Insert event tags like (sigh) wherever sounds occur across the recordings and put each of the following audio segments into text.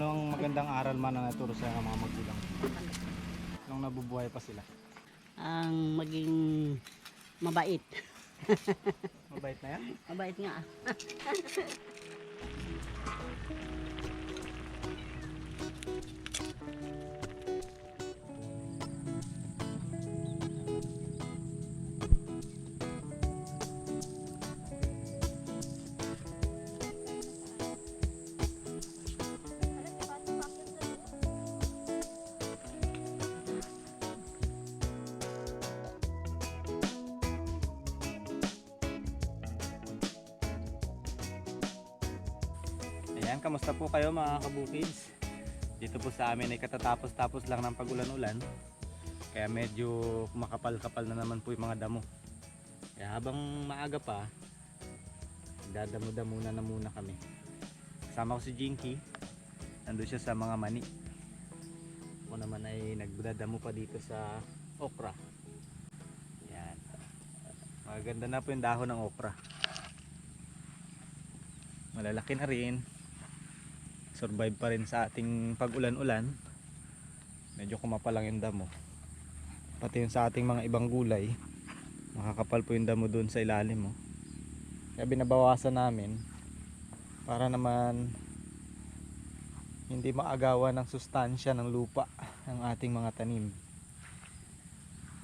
Ano ang magandang aral man na naturo sa mga magulang? Nung nabubuhay pa sila. Ang maging mabait. Mabait na yan? Mabait nga. (laughs) Ayan, kamusta po kayo mga kabukids? Dito po sa amin ay katatapos-tapos lang ng pagulan-ulan. Kaya medyo makapal-kapal na naman po yung mga damo. Kaya habang maaga pa, dadamo-damo na muna kami. Kasama ko si Jinky. Nandun siya sa mga mani. Ako naman ay nagdadamo pa dito sa okra. Yan. Maganda na po yung dahon ng okra. Malalaki na rin survive pa rin sa ating pag-ulan-ulan. Medyo kumapal lang yung damo. Pati yung sa ating mga ibang gulay makakapal po yung damo doon sa ilalim mo kaya binabawasan namin para naman hindi maagawan ng sustansya ng lupa ng ating mga tanim.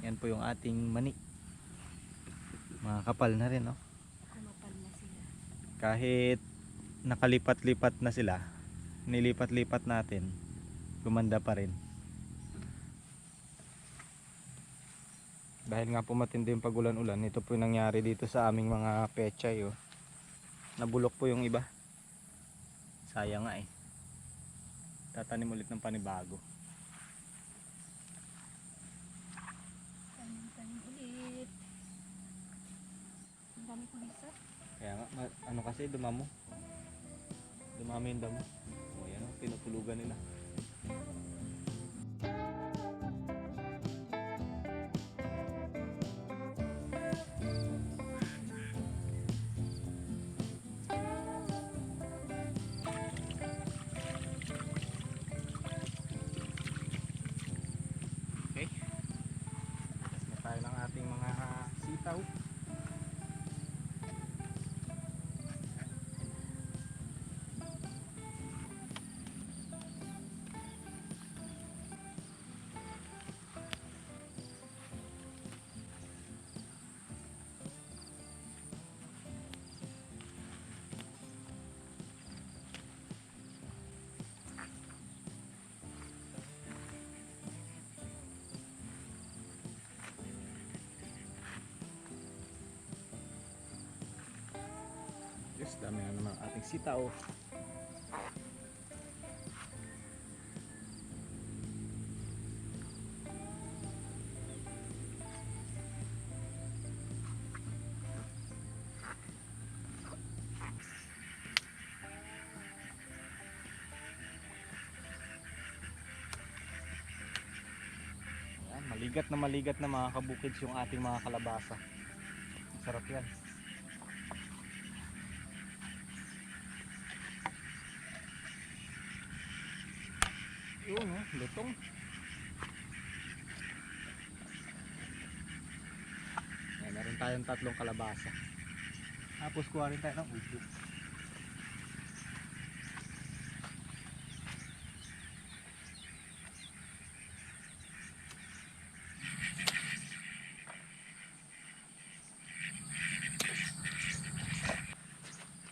Yan po yung ating mani. Makakapal na rin no kahit nakalipat-lipat na sila nilipat-lipat natin gumanda pa rin. Dahil nga po matindi yung pagulan-ulan ito po yung nangyari dito sa aming mga pechay oh. nabulok po yung iba. Sayang nga eh. Tatanim ulit ng panibago. Tanim-tanim ulit. Ang dami ko kaya nga ano kasi dumamo. Dumami yung damo pinupulugan nila Yes, dami na naman ating sitaw. Ayan, maligat na maligat na mga kabukids yung ating mga kalabasa. Sarap yan. Yun oh, lutong. Yan, meron tayong tatlong kalabasa. Tapos kuha rin tayo ng upo.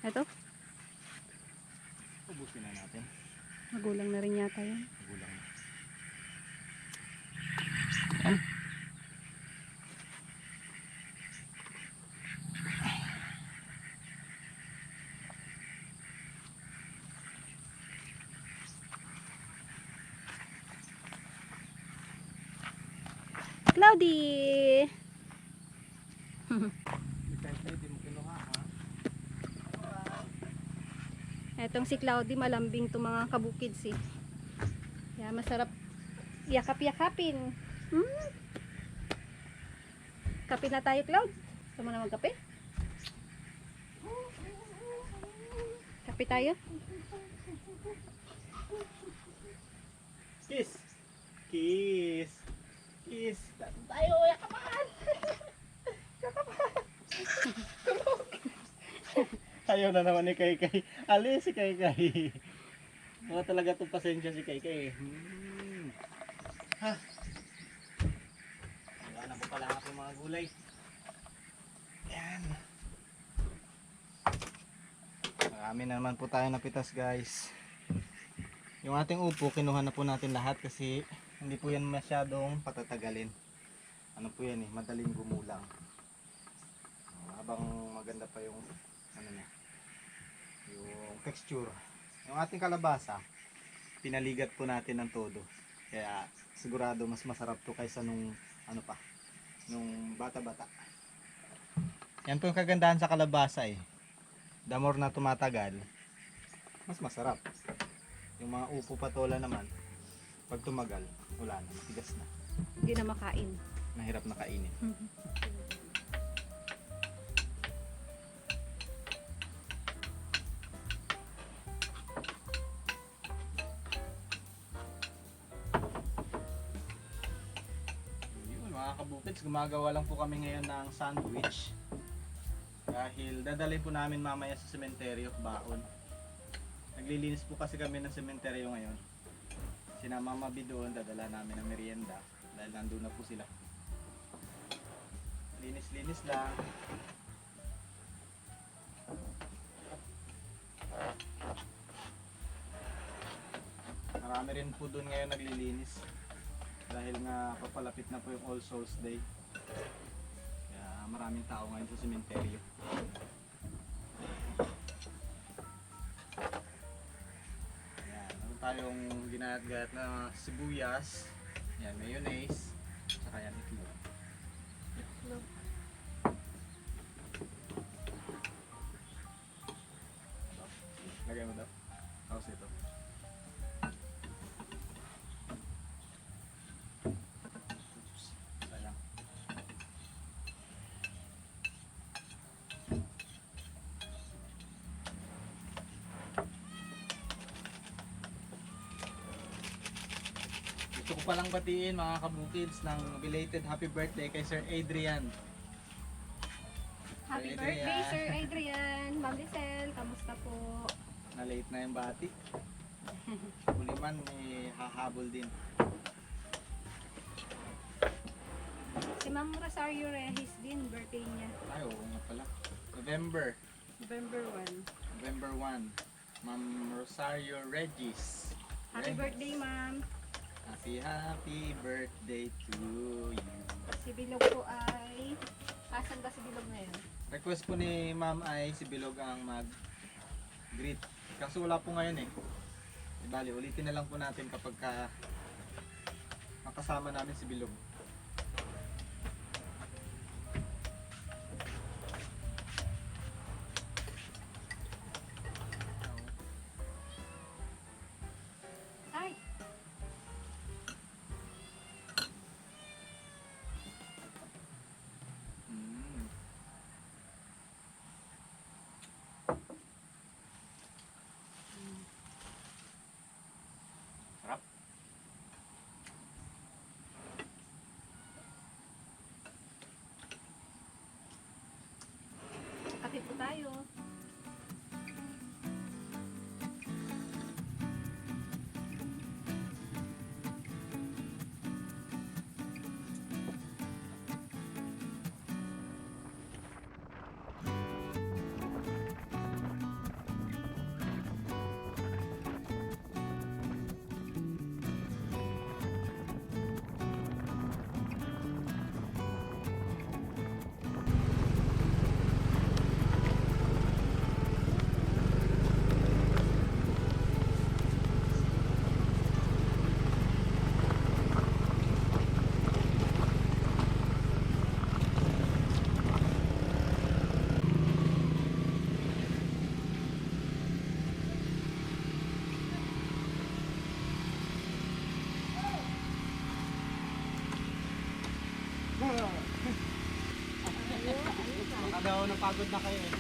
Ito, Ubusin na natin. magulang na rin yata yan. Gulang ha. (laughs) Etong si Cloudy, malambing to mga kabukids eh. Kaya masarap yakap-yakapin. Hmm? Kape na tayo, Cloud. Gusto mo na magkape? Kape tayo? Ayaw na naman ni Kay Kay. Alis si Kay Kay. Wala talaga itong pasensya si Kay Kay. Hmm. Ha? Wala na po pala ako mga gulay. Yan. Marami na naman po tayo napitas guys. Yung ating upo, kinuha na po natin lahat kasi hindi po yan masyadong patatagalin. Ano po yan eh, madaling gumulang. Habang maganda pa yung ano niya, texture. Yung ating kalabasa, pinaligat po natin ng todo. Kaya sigurado mas masarap to kaysa nung ano pa, nung bata-bata. Yan po yung kagandahan sa kalabasa eh. The more na tumatagal, mas masarap. Yung mga upo patola naman, pag tumagal, wala na, matigas na. Hindi na makain. Mahirap na kainin. Yun, gumagawa lang po kami ngayon ng sandwich. Dahil dadalhin po namin mamaya sa sementeryo, baon. Naglilinis po kasi kami ng sementeryo ngayon. Sina Mama B doon, dadala namin ng merienda. Dahil nandun na po sila. Linis-linis lang. Marami rin po doon ngayon naglilinis. Dahil nga papalapit na po yung All Souls Day. Kaya maraming tao ngayon sa sementeryo. Yan, meron tayong ginagat na sibuyas. Yan, mayonnaise. Tsaka yan itlog. Ko palang batiin mga kabukids ng belated happy birthday kay Sir Adrian. Happy Sir birthday, Adrian. Sir Adrian. Ma'am Lisel, kamusta po? Na late na yung bati. (laughs) Huli man, may hahabol din. Si Ma'am Rosario Reyes din, birthday niya. Ay, oo nga pala. November. November 1. November 1. Ma'am Rosario Regis. Happy Regis. birthday, Ma'am. Happy, happy birthday to you. Si Bilog po ay... Asan ba si Bilog ngayon? Request po ni ma'am ay si Bilog ang mag greet. Kaso wala po ngayon eh. Di bali, ulitin na lang po natin kapag ka makasama namin si Bilog. Napagod na kayo eh.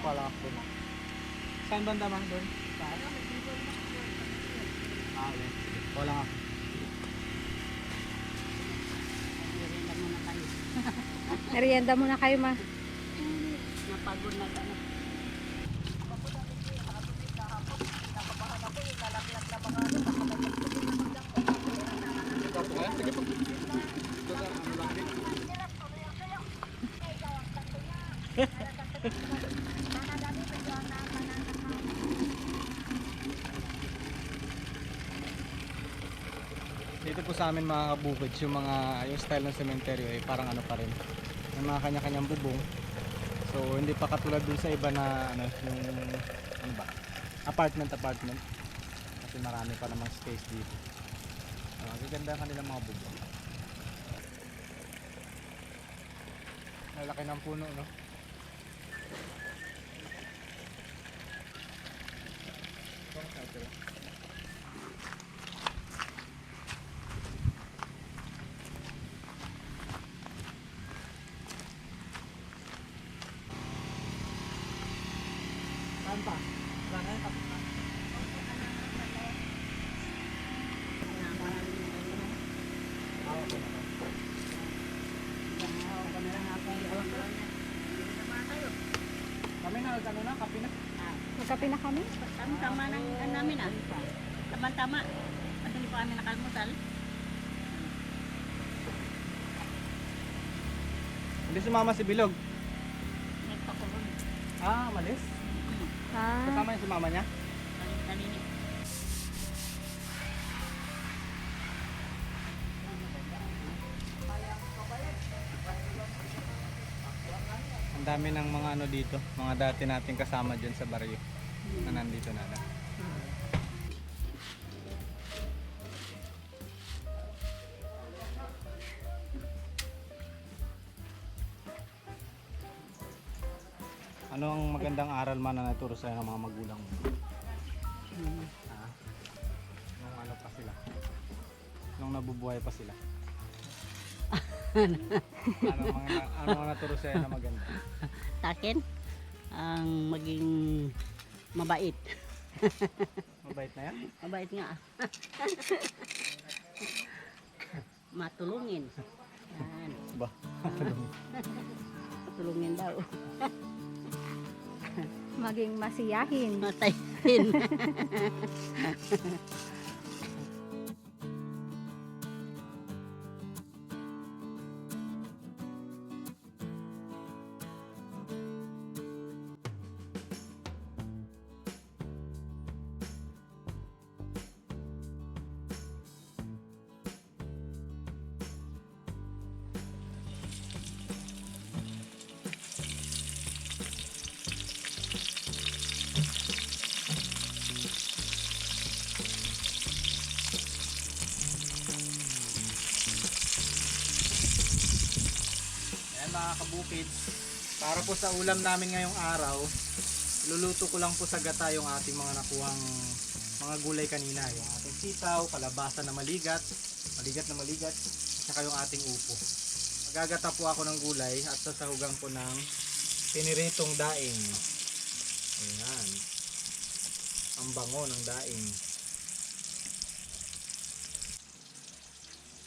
Pala ako na. Saan banda man doon? Ah, okay. Wala nga. Merienda muna kayo, Ma. Sa amin mga kabukids, yung mga yung style ng sementeryo ay parang ano pa rin. May mga kanya-kanyang bubong. So hindi pa katulad dun sa iba na ano, yung ano ba? Apartment apartment. Kasi marami pa namang space dito. Uh, gaganda ang kanilang mga bubong. Malaki ng puno, no? Ito, ito pa? Saan na okay na. Kami na, ano na, kape na. Magkape na kami. Tama-tama ng ano namin ah. Tama-tama. Kasi hindi pa kami nakalmutal. Hindi sumama si Bilog. Kasama yung si mama niya. Kanini. Ang dami ng mga ano dito, mga dati nating kasama dyan sa baryo na nandito na lang. Man na naturo sa'yo ng mga magulang mo? Ha? Nung ano pa sila? Nung nabubuhay pa sila? (laughs) ano ang mga ano naturo sa'yo na maganda? Sa akin, ang maging mabait. (laughs) Mabait na yan? Mabait nga. (laughs) Matulungin. Yan. Ba? Matulungin daw. Maging masiyahin. Matayin. (laughs) mga kabukids, para po sa ulam namin ngayong araw, luluto ko lang po sa gata yung ating mga nakuhang mga gulay kanina. Yung ating sitaw, kalabasa na maligat, maligat na maligat, at saka yung ating upo. Magagata po ako ng gulay at sasahugan po ng piniritong daing. Ayan. Ang bango ng daing.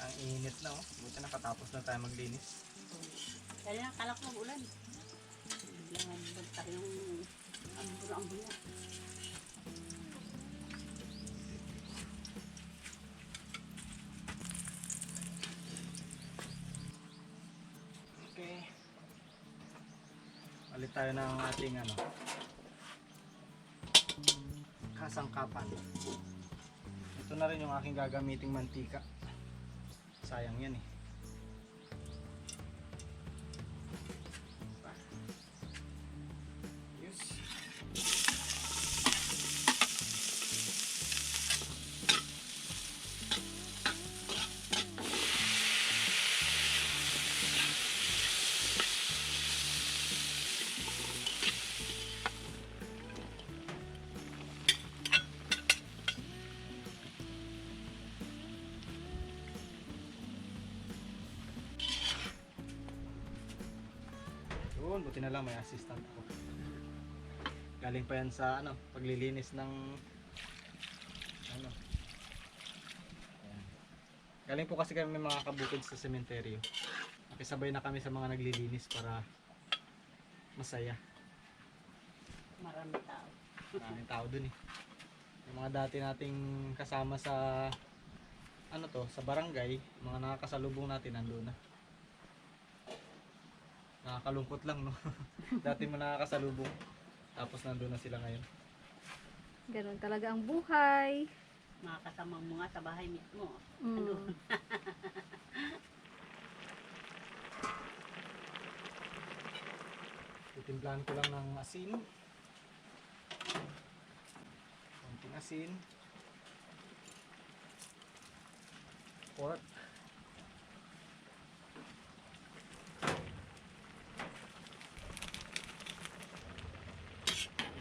Ang init na oh. Buti nakatapos na tayo maglinis. Kaya nakala ko mag-ulan. Biglang bagtak yung ambulo-ambulo. Okay. Palit tayo ng ating ano kasangkapan. Ito na rin yung aking gagamiting mantika. Sayang yan eh. Yun, buti na lang may assistant ako. Galing pa yan sa ano, paglilinis ng ano. Ayan. Galing po kasi kami mga kabukid sa sementeryo. Nakisabay na kami sa mga naglilinis para masaya. Marami tao. Maraming tao dun eh. Yung mga dati nating kasama sa ano to, sa barangay, mga nakakasalubong natin nandun na. Nakakalungkot lang no. (laughs) dati mo nakakasalubong. Tapos nandun na sila ngayon. Ganun talaga ang buhay. Mga kasamang mga sa bahay mismo. Mm. (laughs) Titimplahan ko lang ng asin. Konting asin. Pork.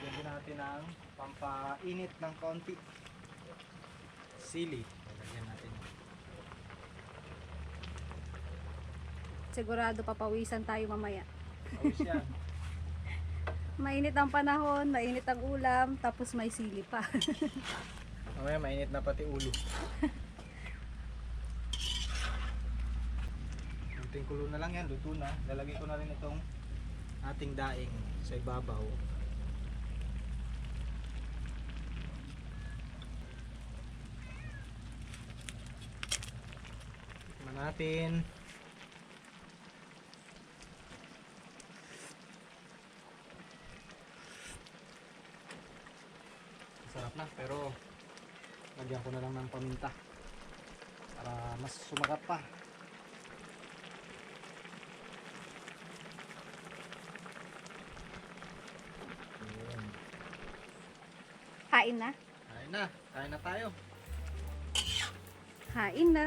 Bigyan din natin ng pampainit ng konti. Sili. Lagyan natin. Sigurado papawisan tayo mamaya. Awis yan. (laughs) Mainit ang panahon, mainit ang ulam, tapos may sili pa. (laughs) Mamaya mainit na pati ulo. Kunting kulo na lang yan, luto na. Lalagay ko na rin itong ating daing sa ibabaw. Natin. Sarap na, pero lagyan ko na lang ng paminta para mas sumakat pa. Yun. Kain na. Kain na, kain na tayo. Kain na.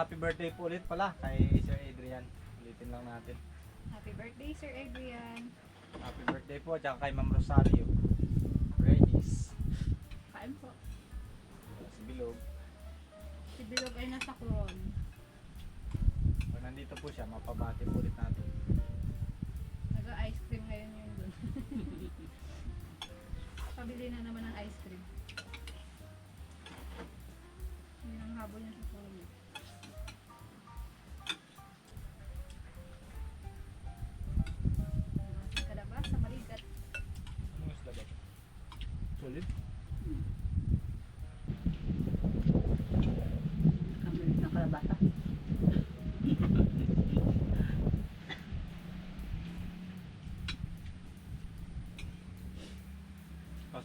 Happy birthday po ulit pala kay Sir Adrian. Ulitin lang natin. Happy birthday, Sir Adrian. Happy birthday po at saka kay Ma'am Rosario. Redis. Kain po. Si Bilog. Si Bilog ay nasa Coron. Pag nandito po siya, mapabati po ulit natin. Nag-ice cream ngayon yun dun. (laughs) Pabili na naman ng ice cream. Yun ang habol niya sa Coron.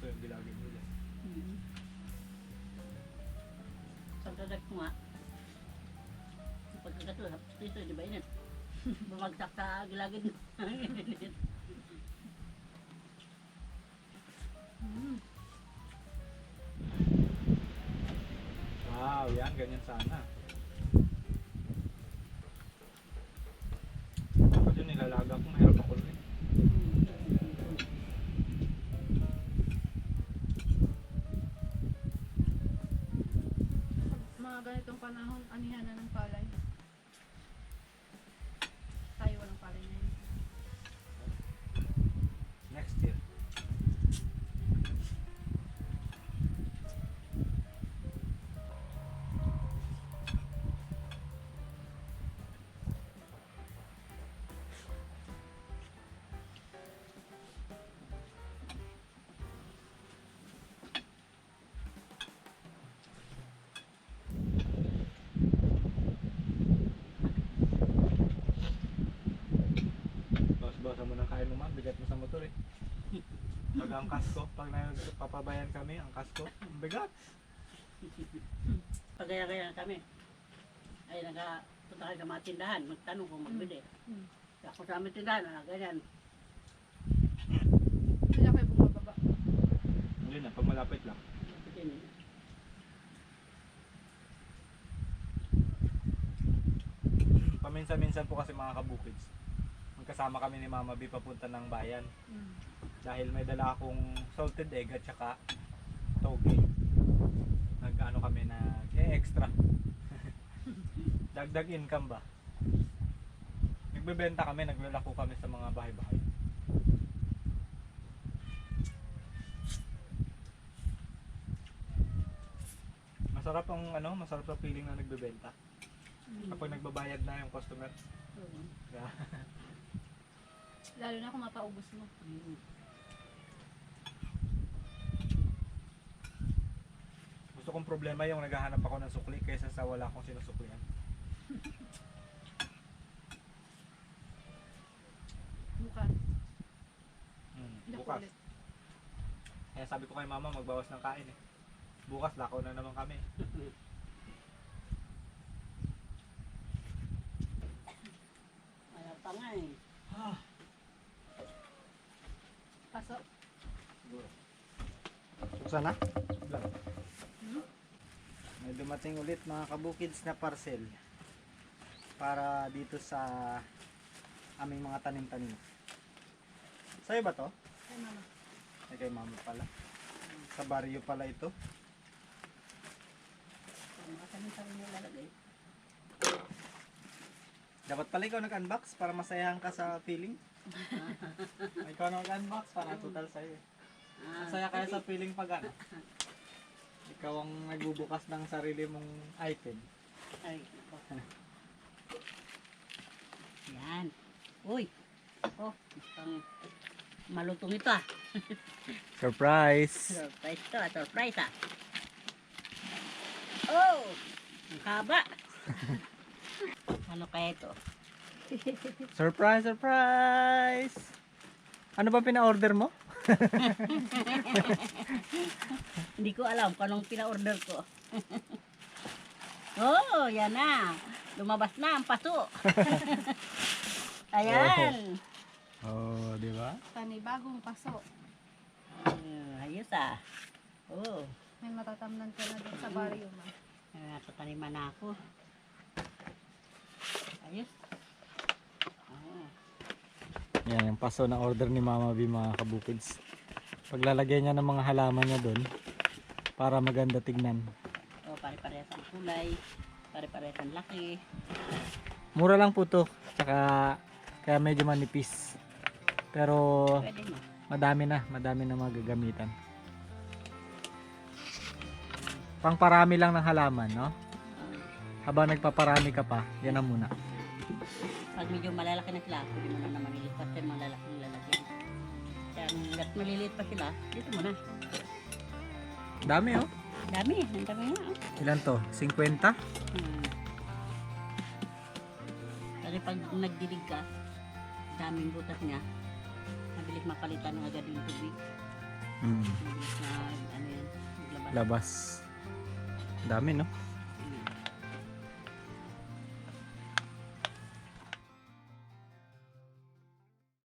Kaso yung bilagin nila. Mm. Sa dadag ko nga. Pagkagato, dito, di ba init? (laughs) Bumagsak sa gilagid. mm. (laughs) Wow, yan, ganyan sana. Panahon, anihan na ng Mo ma, bigat mo sa motor eh. Pag ang kasko, pag nagpapabayan kami, ang kasko, ang bigat. Pagaya-gaya na kami. Ay, nagpunta kayo sa mga tindahan, magtanong kung magbili. Mm. Ako sa aming tindahan, ah, ganyan. Sila kayo bumababa. Yun na, pag malapit lang. Yun. Pag Paminsan-minsan po kasi mga kabukids. Magkasama kami ni Mama B papunta ng bayan. Mm. Dahil may dala akong salted egg at saka toge. Nag-ano kami na eh, extra. (laughs) Dagdag income ba? Nagbebenta kami, naglalako kami sa mga bahay-bahay. Masarap ang ano, masarap ang feeling na nagbebenta. Mm. Kapag nagbabayad na yung customer. Oo. Yeah. (laughs) Lalo na kung mapaubos mo. Mm. Gusto kong problema yung naghahanap ako ng sukli kaysa sa wala akong sinusuklian. Bukas. (laughs) Hmm, bukas. ulit. Kaya sabi ko kay mama magbawas ng kain eh. Bukas lakaw na naman kami. Wala pa nga eh. Buksan na? May dumating ulit mga kabukids na parcel para dito sa aming mga tanim-tanim. Sa'yo ba to? Ay, mama. Ay kay mama pala. Sa baryo pala ito. Makakanin sa rin lalagay. Dapat pala ikaw nag-unbox para masayahan ka sa feeling. (laughs) ikaw nag-unbox para total sa'yo. Ah, Masaya kaya sa feeling pag ano? Ikaw ang nagbubukas ng sarili mong item. Ay, nako. Yan. Uy. Oh, mukhang malutong ito ah. (laughs) Surprise! Surprise to, ah, surprise ah. Oh, ang haba. (laughs) ano kaya ito? Surprise, surprise! Ano ba pina-order mo? Hindi ko alam kung anong pina-order ko. oh, yan na. Lumabas na ang paso. (laughs) Ayan. Oh, di ba? Panibagong paso. Ah, ayos ah. Oh, May matatamnan ka na dun sa baryo, ma. nasa taniman na ako. Ayos. Yan, yung paso na order ni Mama B mga kabukids. Paglalagay niya ng mga halaman niya doon para maganda tignan. oh, pare-parehas ang kulay. Pare-parehas ang laki. Mura lang po to. Tsaka kaya medyo manipis. Pero Pwede mo. madami na, madami na magagamitan. Pangparami lang ng halaman, no? Oh. Habang nagpaparami ka pa, yan ang muna. Pag medyo malalaki na sila, pwede mo na na maliliit pa sila malalaki ng lalagyan. Kaya hanggat maliliit pa sila, dito mo na. Dami oh. Dami, ang dami nga. oh. Ilan to? 50? Hmm. Kasi pag nagdilig ka, daming butas niya, mabilis mapalitan ng agad yung tubig. Hmm. Mabilis na, ano yan, maglabas. Labas. Dami no?